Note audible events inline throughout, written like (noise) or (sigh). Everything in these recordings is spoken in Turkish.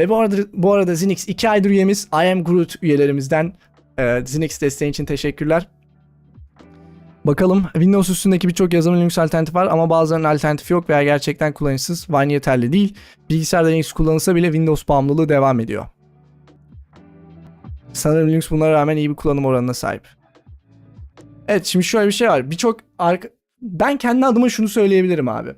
Ve bu arada, bu arada Zinix 2 aydır üyemiz. I am Groot üyelerimizden. Ee, Zinix desteğin için teşekkürler. Bakalım Windows üstündeki birçok yazılım Linux alternatifi var ama bazılarının alternatifi yok veya gerçekten kullanışsız. Wine yeterli değil. Bilgisayarda Linux kullanılsa bile Windows bağımlılığı devam ediyor. Sanırım Linux bunlara rağmen iyi bir kullanım oranına sahip. Evet şimdi şöyle bir şey var. Birçok arka... Ben kendi adıma şunu söyleyebilirim abi.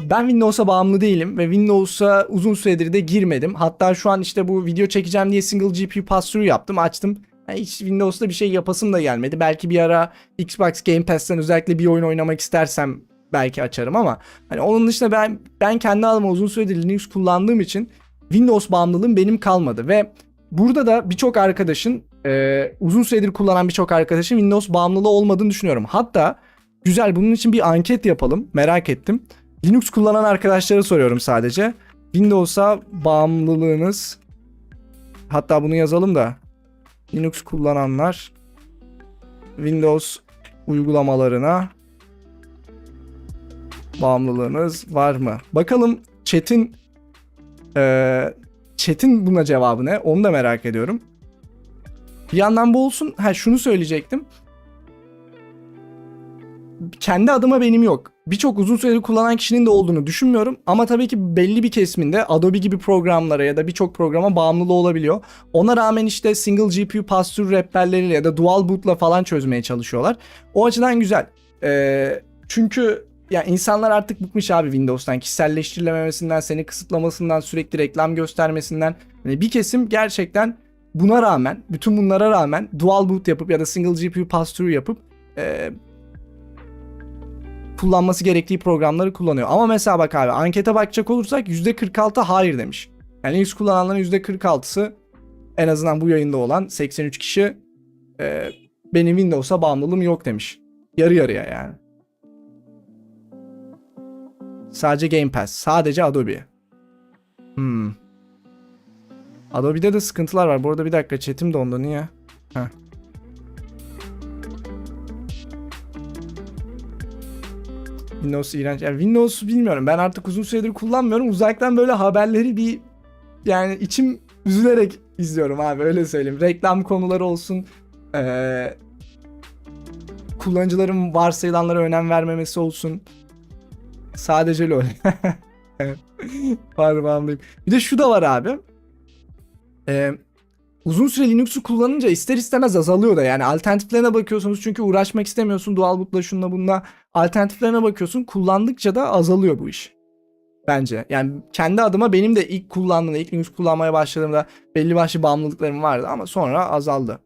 Ben Windows'a bağımlı değilim ve Windows'a uzun süredir de girmedim. Hatta şu an işte bu video çekeceğim diye single GPU pass-through yaptım. Açtım. Yani hiç Windows'ta bir şey yapasım da gelmedi. Belki bir ara Xbox Game Pass'ten özellikle bir oyun oynamak istersem belki açarım ama hani onun dışında ben ben kendi adıma uzun süredir Linux kullandığım için Windows bağımlılığım benim kalmadı ve burada da birçok arkadaşın e, uzun süredir kullanan birçok arkadaşın Windows bağımlılığı olmadığını düşünüyorum. Hatta güzel bunun için bir anket yapalım. Merak ettim. Linux kullanan arkadaşlara soruyorum sadece. Windows'a bağımlılığınız hatta bunu yazalım da Linux kullananlar Windows uygulamalarına bağımlılığınız var mı? Bakalım chat'in eee chat'in buna cevabı ne? Onu da merak ediyorum. Bir yandan bu olsun. Ha şunu söyleyecektim. Kendi adıma benim yok. Birçok uzun süredir kullanan kişinin de olduğunu düşünmüyorum. Ama tabii ki belli bir kesiminde Adobe gibi programlara ya da birçok programa bağımlılığı olabiliyor. Ona rağmen işte single GPU pass-through rehberleriyle ya da dual boot'la falan çözmeye çalışıyorlar. O açıdan güzel. Ee, çünkü ya insanlar artık bıkmış abi Windows'tan kişiselleştirilememesinden, seni kısıtlamasından, sürekli reklam göstermesinden. Yani bir kesim gerçekten buna rağmen, bütün bunlara rağmen dual boot yapıp ya da single GPU pass-through yapıp e, kullanması gerektiği programları kullanıyor. Ama mesela bak abi ankete bakacak olursak %46 hayır demiş. Yani Linux kullananların %46'sı en azından bu yayında olan 83 kişi e, benim Windows'a bağımlılığım yok demiş. Yarı yarıya yani. Sadece Game Pass. Sadece Adobe. Hmm. Adobe'de de sıkıntılar var. Bu arada bir dakika chatim de onda niye? Heh. Windows iğrenç. Yani Windows bilmiyorum. Ben artık uzun süredir kullanmıyorum. Uzaktan böyle haberleri bir yani içim üzülerek izliyorum abi öyle söyleyeyim. Reklam konuları olsun. Ee, kullanıcıların varsayılanlara önem vermemesi olsun. Sadece LoL. (laughs) Parmağımdayım. Bir de şu da var abi. Ee, uzun süre Linux'u kullanınca ister istemez azalıyor da yani alternatiflerine bakıyorsunuz çünkü uğraşmak istemiyorsun dual boot'la şunla bununla alternatiflerine bakıyorsun kullandıkça da azalıyor bu iş. Bence. Yani kendi adıma benim de ilk kullandığımda, ilk Linux kullanmaya başladığımda belli başlı bağımlılıklarım vardı ama sonra azaldı.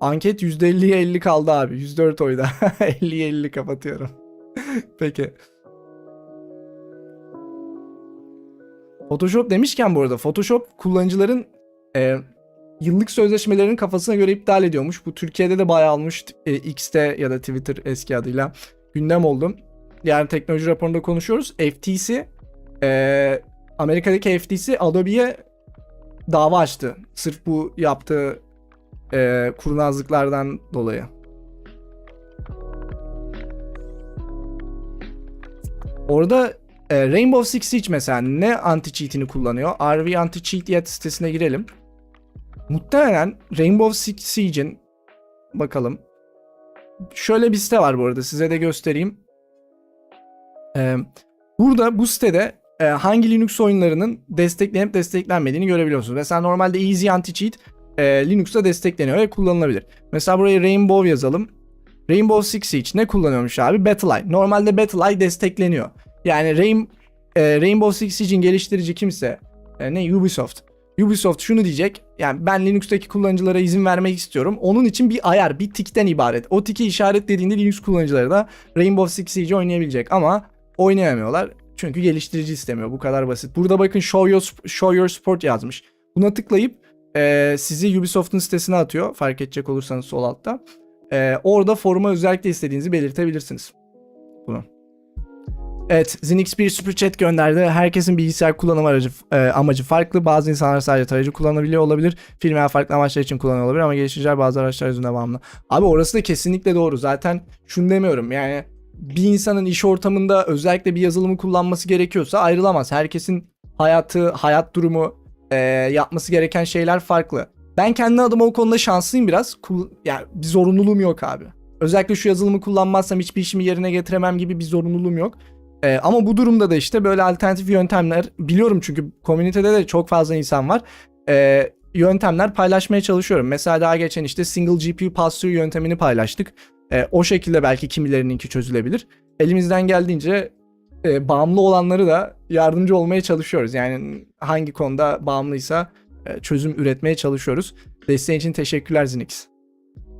Anket %50'ye 50 kaldı abi. 104 oyda. (laughs) 50'ye 50 kapatıyorum. (laughs) Peki. Photoshop demişken bu arada Photoshop kullanıcıların e, yıllık sözleşmelerinin kafasına göre iptal ediyormuş. Bu Türkiye'de de bayağı almış e, X'te ya da Twitter eski adıyla gündem oldu. Yani teknoloji raporunda konuşuyoruz. FTC e, Amerika'daki FTC Adobe'ye dava açtı. Sırf bu yaptığı e, kurnazlıklardan dolayı. Orada e, Rainbow Six Siege mesela ne anti-cheat'ini kullanıyor? RV Anti-Cheat diye sitesine girelim. Muhtemelen Rainbow Six Siege'in bakalım. Şöyle bir site var bu arada size de göstereyim. Ee, burada bu sitede e, hangi Linux oyunlarının desteklenip desteklenmediğini görebiliyorsunuz. Mesela normalde Easy Anti-Cheat e, Linux'ta destekleniyor ve kullanılabilir. Mesela buraya Rainbow yazalım. Rainbow Six Siege ne kullanıyormuş abi? Battleeye. Normalde Battleeye destekleniyor. Yani Rain, e, Rainbow Six Siege'in geliştirici kimse e, ne Ubisoft. Ubisoft şunu diyecek. Yani ben Linux'taki kullanıcılara izin vermek istiyorum. Onun için bir ayar, bir tikten ibaret. O tiki işaretlediğinde Linux kullanıcıları da Rainbow Six Siege oynayabilecek ama oynayamıyorlar. Çünkü geliştirici istemiyor. Bu kadar basit. Burada bakın Show Your, Show Your Support yazmış. Buna tıklayıp e, sizi Ubisoft'un sitesine atıyor. Fark edecek olursanız sol altta. E, orada foruma özellikle istediğinizi belirtebilirsiniz. Bunu. Evet, Zinix bir super chat gönderdi. Herkesin bilgisayar kullanım aracı e, amacı farklı. Bazı insanlar sadece tarayıcı kullanabiliyor olabilir. Film veya farklı amaçlar için kullanıyor olabilir ama geliştiriciler bazı araçlar yüzünden bağımlı. Abi orası da kesinlikle doğru. Zaten şunu demiyorum yani bir insanın iş ortamında özellikle bir yazılımı kullanması gerekiyorsa ayrılamaz. Herkesin hayatı, hayat durumu, e, yapması gereken şeyler farklı. Ben kendi adıma o konuda şanslıyım biraz. Kul- yani bir zorunluluğum yok abi. Özellikle şu yazılımı kullanmazsam hiçbir işimi yerine getiremem gibi bir zorunluluğum yok. Ee, ama bu durumda da işte böyle alternatif yöntemler biliyorum çünkü komünitede de çok fazla insan var. Ee, yöntemler paylaşmaya çalışıyorum. Mesela daha geçen işte single GPU pass-through yöntemini paylaştık. Ee, o şekilde belki kimilerininki çözülebilir. Elimizden geldiğince e, bağımlı olanları da yardımcı olmaya çalışıyoruz. Yani hangi konuda bağımlıysa e, çözüm üretmeye çalışıyoruz. Desteğin için teşekkürler Zinix.